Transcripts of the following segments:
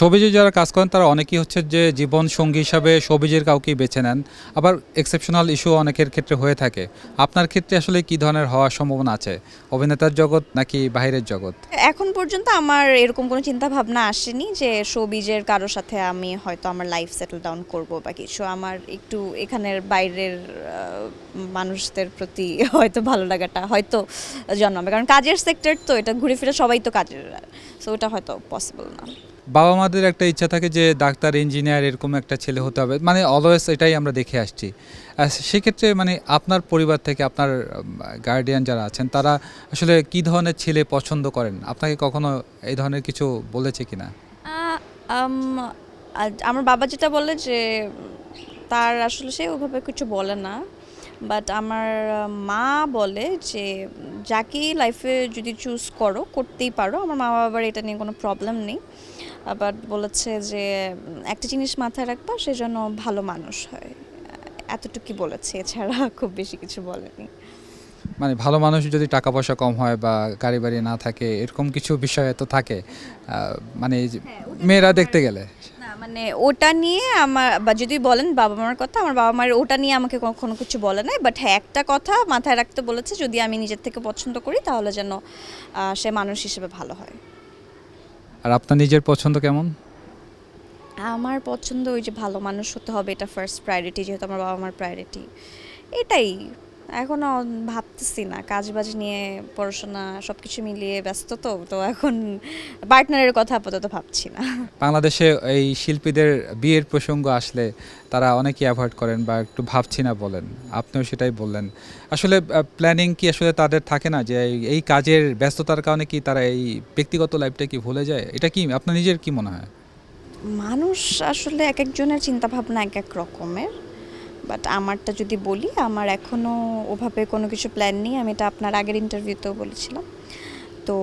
সবিজে যারা কাজ করেন, তারা অনেকেই হচ্ছে যে জীবন সঙ্গী হিসাবে সবিজের কাউকেই বেছে নেন। আবার এক্সেপশনাল ইস্যু অনেকের ক্ষেত্রে হয়ে থাকে। আপনার ক্ষেত্রে আসলে কি ধরনের হওয়ার সম্ভাবনা আছে? অভিনেতার জগৎ নাকি বাইরের জগৎ? এখন পর্যন্ত আমার এরকম কোনো চিন্তা ভাবনা আসেনি যে শোবিজের কারোর সাথে আমি হয়তো আমার লাইফ সেটেল ডাউন করব বা কিছু। আমার একটু এখানের বাইরের মানুষদের প্রতি হয়তো ভালো লাগাটা হয়তো জন্মাবে। কারণ কাজের সেক্টর তো এটা ঘুরে ফিরে সবাই তো কাজের সো ওটা হয়তো পসিবল না। বাবা মাদের একটা ইচ্ছা থাকে যে ডাক্তার ইঞ্জিনিয়ার এরকম একটা ছেলে হতে হবে। মানে অলওয়েজ এটাই আমরা দেখে আসছি। সেক্ষেত্রে মানে আপনার পরিবার থেকে আপনার গার্ডিয়ান যারা আছেন তারা আসলে কি ধরনের ছেলে পছন্দ করেন? আপনাকে কখনো এই ধরনের কিছু বলেছে উম, আজ আমার বাবা যেটা বলে যে তার আসলে সে ওভাবে কিছু বলে না। বাট আমার মা বলে যে যাকেই লাইফে যদি চুজ করো করতেই পারো। আমার মা বাবার এটা নিয়ে কোনো প্রবলেম নেই। বাট বলেছে যে একটা জিনিস মাথায় রাখবা সে যেন ভালো মানুষ হয়। এতটুকুই বলেছে। এছাড়া খুব বেশি কিছু বলেনি। মানে ভালো মানুষ যদি টাকা পয়সা কম হয় বা গাড়ি বাড়ি না থাকে এরকম কিছু বিষয় তো থাকে। মানে মেয়েরা দেখতে গেলে। মানে ওটা নিয়ে আমার বা যদি বলেন বাবা মার কথা আমার বাবা মায়ের ওটা নিয়ে আমাকে কখনো কিছু বলে নাই বাট হ্যাঁ একটা কথা মাথায় রাখতে বলেছে যদি আমি নিজের থেকে পছন্দ করি তাহলে যেন সে মানুষ হিসেবে ভালো হয়। আর আপনার নিজের পছন্দ কেমন? আমার পছন্দ ওই যে ভালো মানুষ হতে হবে এটা ফার্স্ট প্রায়োরিটি যেহেতু আমার বাবা মার প্রায়োরিটি এটাই। এখনও ভাবতেছি না। কাজ বাজ নিয়ে পড়াশোনা সব কিছু মিলিয়ে ব্যস্ত তো তো এখন পার্টনারের কথা আপাতত ভাবছি না। বাংলাদেশে এই শিল্পীদের বিয়ের প্রসঙ্গ আসলে তারা অনেকেই অ্যাভয়েড করেন বা একটু ভাবছি না বলেন। আপনিও সেটাই বললেন। আসলে প্ল্যানিং কি আসলে তাদের থাকে না যে এই- এই কাজের ব্যস্ততার কারণে কি তারা এই ব্যক্তিগত লাইফটা কি ভুলে যায়? এটা কি আপনার নিজের কি মনে হয়? মানুষ আসলে এক একজনের চিন্তা ভাবনা এক এক রকমের। বাট আমারটা যদি বলি, আমার এখনও ওভাবে কোনো কিছু প্ল্যান নেই। আমি এটা আপনার আগের ইন্টারভিউতেও বলেছিলাম। তো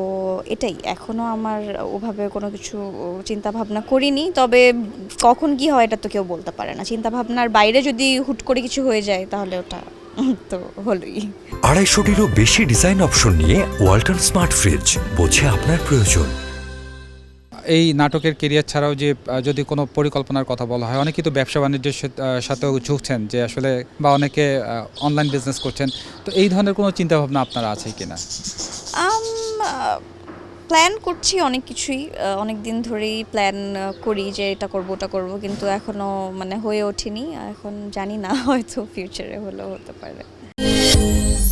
এটাই এখনও আমার ওভাবে কোনো কিছু চিন্তা ভাবনা করিনি। তবে কখন কি হয় এটা তো কেউ বলতে পারে না। চিন্তা ভাবনার বাইরে যদি হুট করে কিছু হয়ে যায়, তাহলে ওটা তো হলোই। আড়াইশোটিরও বেশি ডিজাইন অপশন নিয়ে ওয়ালটন স্মার্ট ফ্রিজ বোঝে আপনার প্রয়োজন। এই নাটকের কেরিয়ার ছাড়াও যে যদি কোনো পরিকল্পনার কথা বলা হয়, অনেকেই তো ব্যবসা বাণিজ্যের সাথে- সাথেও ঝুঁকছেন যে আসলে বা অনেকে অনলাইন বিজনেস করছেন। তো এই ধরনের কোনো চিন্তাভাবনা আপনার আছে কিনা? প্ল্যান করছি অনেক কিছুই। অনেক দিন ধরেই প্ল্যান করি যে এটা করব, ওটা করব, কিন্তু এখনও মানে হয়ে ওঠেনি। এখন জানি না, হয়তো ফিউচারে হলেও হতে পারে।